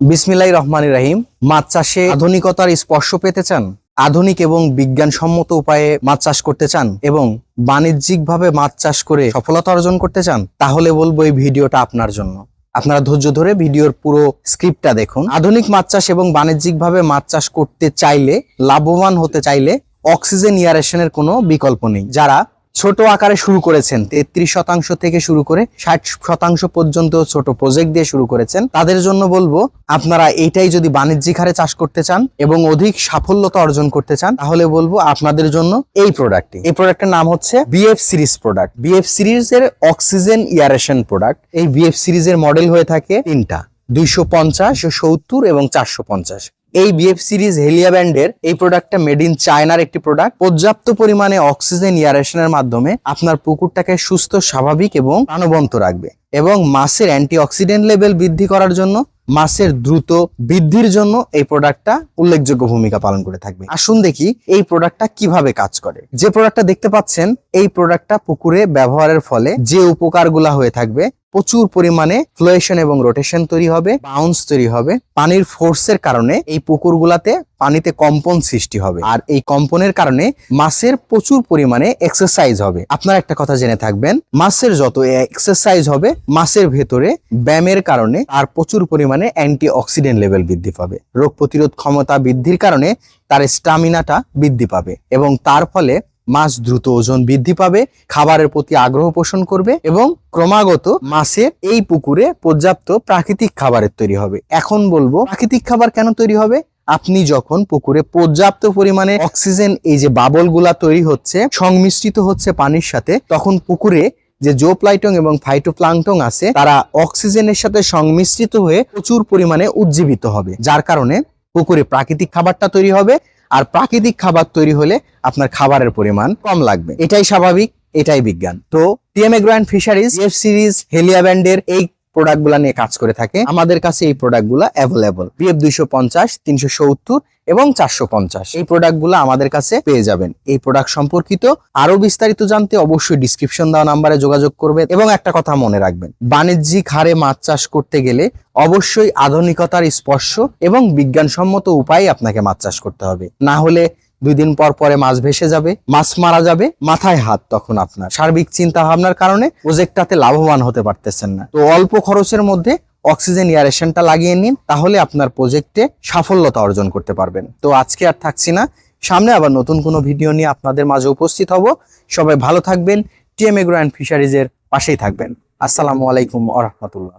বিসমিল্লাহ রহমান রাহিম। মাছ চাষে আধুনিকতার স্পর্শ পেতে চান? আধুনিক এবং বিজ্ঞানসম্মত উপায়ে মাছ চাষ করতে চান এবং বাণিজ্যিকভাবে মাছ চাষ করে সফলতা অর্জন করতে চান? তাহলে বলব এই ভিডিওটা আপনার জন্য। আপনারা ধৈর্য ধরে ভিডিওর পুরো স্ক্রিপ্টটা দেখুন। আধুনিক মাছ চাষ এবং বাণিজ্যিকভাবে মাছ চাষ করতে চাইলে, লাভবান হতে চাইলে অক্সিজেন ইয়ারেশনের কোনো বিকল্প নেই। যারা ছোট আকারে শুরু করেছেন, তেত্রিশ শতাংশ থেকে শুরু করে ষাট শতাংশ পর্যন্ত ছোট প্রজেক্ট দিয়ে শুরু করেছেন। তাদের জন্য বলব, আপনারা এইটাই যদি বাণিজ্যিক হারে চাষ করতে চান এবং অধিক সাফল্যতা অর্জন করতে চান, তাহলে বলব আপনাদের জন্য এই প্রোডাক্টটি এই প্রোডাক্টের নাম হচ্ছে বিএফ সিরিজ প্রোডাক্ট বিএফ সিরিজের অক্সিজেন ইয়ারেশন প্রোডাক্ট এই বিএফ সিরিজের মডেল হয়ে থাকে তিনটা, দুইশো পঞ্চাশ সত্তর এবং চারশো পঞ্চাশ। এই বিএফ সিরিজ হেলিয়া ব্যান্ডের এই প্রোডাক্টটা মেড ইন চায়নার একটি প্রোডাক্ট পর্যাপ্ত পরিমাণে অক্সিজেন ইয়ারেশনের মাধ্যমে আপনার পুকুরটাকে সুস্থ, স্বাভাবিক এবং প্রাণবন্ত রাখবে। এবং মাছের অ্যান্টিঅক্সিডেন্ট লেভেল বৃদ্ধি করার জন্য মাছের দ্রুত বৃদ্ধির জন্য এই প্রোডাক্টটা উল্লেখযোগ্য ভূমিকা পালন করে থাকবে। আসুন দেখি এই প্রোডাক্টটা কীভাবে কাজ করে। যে প্রোডাক্টটা দেখতে পাচ্ছেন, এই প্রোডাক্টটা পুকুরে ব্যবহারের ফলে যে উপকারগুলা হয়ে থাকবে, প্রচুর পরিমাণে ফ্লোয়েশন এবং রোটেশন তৈরি হবে বাউন্স তৈরি হবে, পানির ফোর্সের কারণে এই পুকুরগুলাতে পানিতে কম্পন সৃষ্টি হবে আর এই কম্পনের কারণে মাছের প্রচুর পরিমাণে এক্সারসাইজ হবে। আপনার একটা কথা জেনে থাকবেন, মাছের যত এক্সারসাইজ হবে মাছের ভেতরে ব্যায়ামের কারণে তার প্রচুর পরিমাণে অ্যান্টি অক্সিডেন্ট লেভেল বৃদ্ধি পাবে। রোগ প্রতিরোধ ক্ষমতা বৃদ্ধির কারণে তার স্টামিনাটা বৃদ্ধি পাবে এবং তার ফলে মাছ দ্রুত ওজন বৃদ্ধি পাবে, খাবারের প্রতি আগ্রহ পোষণ করবে এবং ক্রমাগত মাছের এই পুকুরে পর্যাপ্ত প্রাকৃতিক খাবারের তৈরি হবে। এখন বলব, প্রাকৃতিক খাবার কেন তৈরি হবে? আপনি যখন পুকুরে পর্যাপ্ত পরিমাণে অক্সিজেন, এই যে বাবলগুলা তৈরি হচ্ছে, সংমিশ্রিত হচ্ছে পানির সাথে, তখন পুকুরে যে জো জোপ্লাইটং এবং ফাইটোপ্লাংটং আছে, তারা অক্সিজেনের সাথে সংমিশ্রিত হয়ে প্রচুর পরিমাণে উজ্জীবিত হবে, যার কারণে পুকুরে প্রাকৃতিক খাবারটা তৈরি হবে, আর প্রাকৃতিক খাবার তৈরি হলে আপনার খাবারের পরিমাণ কম লাগবে। এটাই স্বাভাবিক, এটাই বিজ্ঞান। তো TMA grand fisheries F series হেলিয়া ব্যান্ডের এই প্রোডাক্টগুলা নিয়ে কাজ করে থাকে। আমাদের কাছে এই প্রোডাক্টগুলা অ্যাভেলেবল বিএফ দুইশো পঞ্চাশ, তিনশো সত্তর এবং চারশো পঞ্চাশ। এই প্রোডাক্টগুলো আমাদের কাছে পেয়ে যাবেন। এই প্রোডাক্ট সম্পর্কিত আরও বিস্তারিত জানতে অবশ্যই ডিসক্রিপশন দেওয়া নাম্বারে যোগাযোগ করবেন এবং একটা কথা মনে রাখবেন। বাণিজ্যিক হারে মাছ চাষ করতে গেলে অবশ্যই আধুনিকতার স্পর্শ এবং বিজ্ঞানসম্মত উপায়ে আপনাকে মাছ চাষ করতে হবে। না হলে দুই দিন পর পরে মাছ ভেসে যাবে, মাছ মারা যাবে, মাথায় হাত তখন আপনার। সার্বিক চিন্তা ভাবনার কারণে প্রজেক্টটাতে লাভবান হতে পারতেছেন না। তো অল্প খরচের মধ্যে অক্সিজেন ইয়ারেশনটা লাগিয়ে নিন, তাহলে আপনার প্রজেক্টে সাফল্যতা অর্জন করতে পারবেন। তো আজকে আর থাকছি না। সামনে আবার নতুন কোনো ভিডিও নিয়ে আপনাদের মাঝে উপস্থিত হব। সবাই ভালো থাকবেন। টিএম এগ্রো অ্যান্ড ফিশারিজের পাশেই থাকবেন। আসসালামু আলাইকুম আ রহমতুল্লাহ।